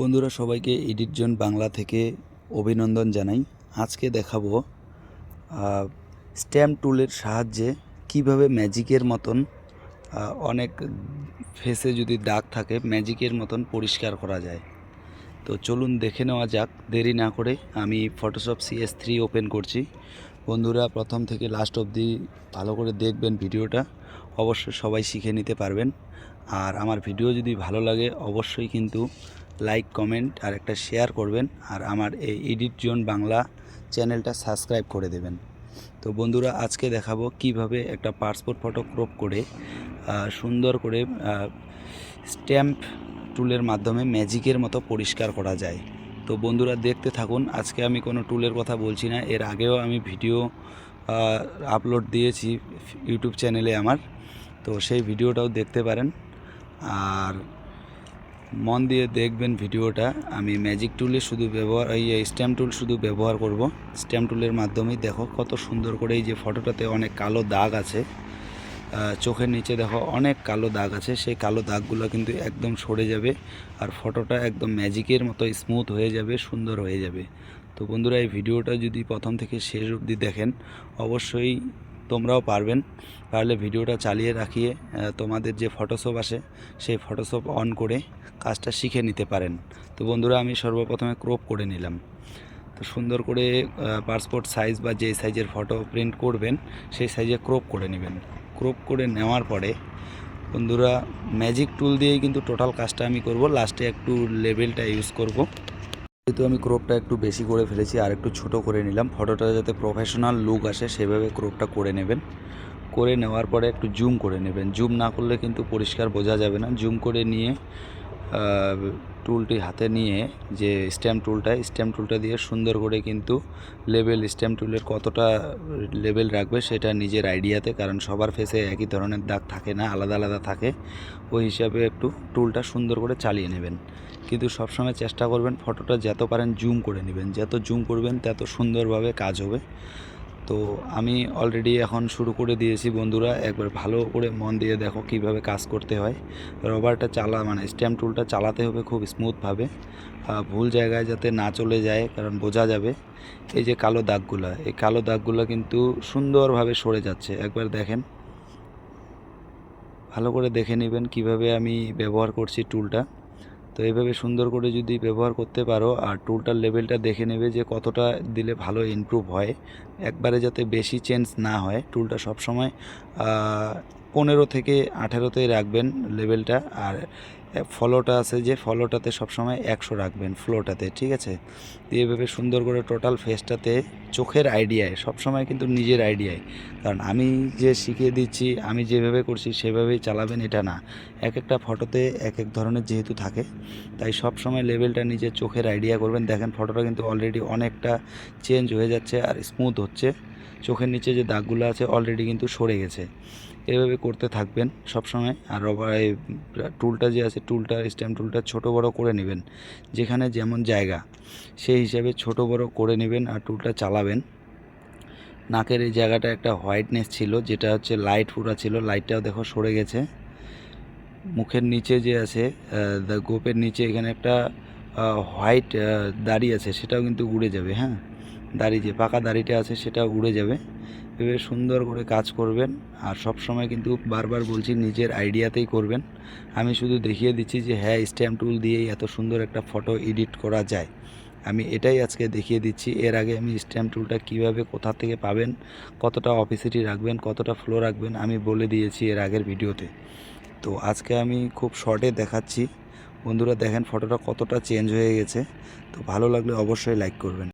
বন্ধুরা, সবাইকে edit zone Bangla থেকে অভিনন্দন জানাই। আজকে দেখাবো স্ট্যাম্প টুলের সাহায্যে কীভাবে ম্যাজিকের মতন অনেক ফেসে যদি দাগ থাকে, ম্যাজিকের মতন পরিষ্কার করা যায়। তো চলুন দেখে নেওয়া যাক, দেরি না করে আমি ফটোশপ সিএস থ্রি ওপেন করছি। বন্ধুরা, প্রথম থেকে লাস্ট অবধি ভালো করে দেখবেন ভিডিওটা, অবশ্যই সবাই শিখে নিতে পারবেন। আর আমার ভিডিও যদি ভালো লাগে, অবশ্যই কিন্তু লাইক, কমেন্ট আর একটা শেয়ার করবেন আর আমার এই এডিট জোন বাংলা চ্যানেলটা সাবস্ক্রাইব করে দেবেন। তো বন্ধুরা, আজকে দেখাবো কীভাবে একটা পাসপোর্ট ফটো ক্রপ করে সুন্দর করে স্ট্যাম্প টুলের মাধ্যমে ম্যাজিকের মতো পরিষ্কার করা যায়। তো বন্ধুরা, দেখতে থাকুন, আজকে আমি কোনো টুলের কথা বলছি না। এর আগেও আমি ভিডিও আপলোড দিয়েছি ইউটিউব চ্যানেলে আমার। তো সেই ভিডিওটাও দেখতে পারেন। আর মন দিয়ে দেখবেন ভিডিওটা। আমি ম্যাজিক টুলে শুধু ব্যবহার, এই স্ট্যাম্প টুল শুধু ব্যবহার করব। স্ট্যাম্প টুলের মাধ্যমেই দেখো কত সুন্দর করে এই যে ফটোটাতে অনেক কালো দাগ আছে। চোখের নিচে দেখো অনেক কালো দাগ আছে। সেই কালো দাগগুলো কিন্তু একদম সরে যাবে আর ফটোটা একদম ম্যাজিকের মতো স্মুথ হয়ে যাবে, সুন্দর হয়ে যাবে। তো বন্ধুরা, এই ভিডিওটা যদি প্রথম থেকে শেষ অবধি দেখেন, অবশ্যই তোমরাও পারবেন। পারলে ভিডিওটা চালিয়ে রাখিয়ে তোমাদের যে ফটোশপ আসে, সেই ফটোশপ অন করে কাজটা শিখে নিতে পারেন। তো বন্ধুরা, আমি সর্বপ্রথমে ক্রপ করে নিলাম। তো সুন্দর করে পাসপোর্ট সাইজ বা যে সাইজের ফটো প্রিন্ট করবেন, সেই সাইজে ক্রপ করে নেবেন। ক্রপ করে নেওয়ার পরে, বন্ধুরা ম্যাজিক টুল দিয়েই কিন্তু টোটাল কাজটা আমি করব। লাস্টে একটু লেভেলটা ইউজ করব। যেহেতু আমি ক্রোপটা একটু বেশি করে ফেলেছি আর একটু ছোট করে নিলাম, ফটোটা যাতে প্রফেশনাল লুক আসে সেভাবে ক্রোপটা করে নেবেন। করে নেওয়ার পরে একটু জুম করে নেবেন। জুম না করলে কিন্তু পরিষ্কার বোঝা যাবে না। জুম করে নিয়ে টুলটি হাতে নিয়ে যে স্ট্যাম্প টুলটা স্ট্যাম্প টুলটা দিয়ে সুন্দর করে কিন্তু লেভেল স্ট্যাম্প টুলের কতটা লেভেল রাখবে সেটা নিজের আইডিয়াতে কারণ সবার ফেসে একই ধরনের দাগ থাকে না, আলাদা আলাদা থাকে। ওই হিসাবে একটু টুলটা সুন্দর করে চালিয়ে নেবেন। কিন্তু সবসময় চেষ্টা করবেন ফটোটা যত পারেন জুম করে নেবেন। যত জুম করবেন, তত সুন্দরভাবে কাজ হবে। তো আমি অলরেডি এখন শুরু করে দিয়েছি বন্ধুরা। একবার ভালো করে মন দিয়ে দেখো কীভাবে কাজ করতে হয়। রবারটা চালা মানে স্ট্যাম্প টুলটা চালাতে হবে খুব স্মুথভাবে ভুল জায়গায় যাতে না চলে যায়, কারণ বোঝা যাবে। এই যে কালো দাগগুলো, এই কালো দাগগুলো কিন্তু সুন্দরভাবে সরে যাচ্ছে। একবার দেখেন। ভালো করে দেখে নেবেন কীভাবে আমি ব্যবহার করছি টুলটা তো এইভাবে সুন্দর করে যদি ব্যবহার করতে পারো আর টুলটার লেভেলটা দেখে নেবে যে কতটা দিলে ভালো ইমপ্রুভ হয়। একবারে যাতে বেশি চেঞ্জ না হয় টুলটা সবসময় পনেরো থেকে আঠেরোতেই রাখবেন লেভেলটা আর ফলোটা আছে যে ফলোটাতে সবসময় একশো রাখবেন ফ্লোটাতে, ঠিক আছে? এভাবে সুন্দর করে টোটাল ফেসটাতে চোখের আইডিয়ায়, সবসময় কিন্তু নিজের আইডিয়ায়। কারণ আমি যে শিখিয়ে দিচ্ছি, আমি যেভাবে করছি সেভাবেই চালাবেন এটা না। এক একটা ফটোতে এক এক ধরনের যেহেতু থাকে, তাই সব সময় লেভেলটা নিজের চোখের আইডিয়া করবেন। দেখেন ফটোটা কিন্তু অলরেডি অনেকটা চেঞ্জ হয়ে যাচ্ছে আর স্মুথ হচ্ছে। চোখের নিচে যে দাগগুলো আছে অলরেডি কিন্তু সরে গেছে। এভাবে করতে থাকবেন সব সময় আর রবার এই টুলটা যে আছে টুলটা স্ট্যাম্প টুলটা ছোট বড় করে নেবেন। যেখানে যেমন জায়গা, সেই হিসাবে ছোট বড় করে নেবেন আর টুলটা চালাবেন। নাকের এই জায়গাটা একটা হোয়াইটনেস ছিল, যেটা হচ্ছে লাইট পুরা ছিল। লাইটটাও দেখো সরে গেছে। মুখের নিচে যে আছে গোপের নিচে এখানে একটা হোয়াইট দাড়ি আছে, সেটাও কিন্তু উড়ে যাবে হ্যাঁ? দাড়ি যে পাকা দাড়িটা আছে সেটা উড়ে যাবে। এভাবে সুন্দর করে কাজ করবেন আর সব সময় কিন্তু বারবার বলছি নিজের আইডিয়াতেই করবেন। আমি শুধু দেখিয়ে দিচ্ছি যে হ্যাঁ স্ট্যাম্প টুল দিয়েই এত সুন্দর একটা ফটো এডিট করা যায়। আমি এটাই আজকে দেখিয়ে দিচ্ছি। এর আগে আমি স্ট্যাম্প টুলটা কীভাবে কোথা থেকে পাবেন, কতটা অফিসিটি রাখবেন, কতটা ফ্লো রাখবেন, আমি বলে দিয়েছি এর আগের ভিডিওতে। তো আজকে আমি খুব শর্টে দেখাচ্ছি। বন্ধুরা, দেখেন ফটোটা কতটা চেঞ্জ হয়ে গেছে। তো ভালো লাগলে অবশ্যই লাইক করবেন।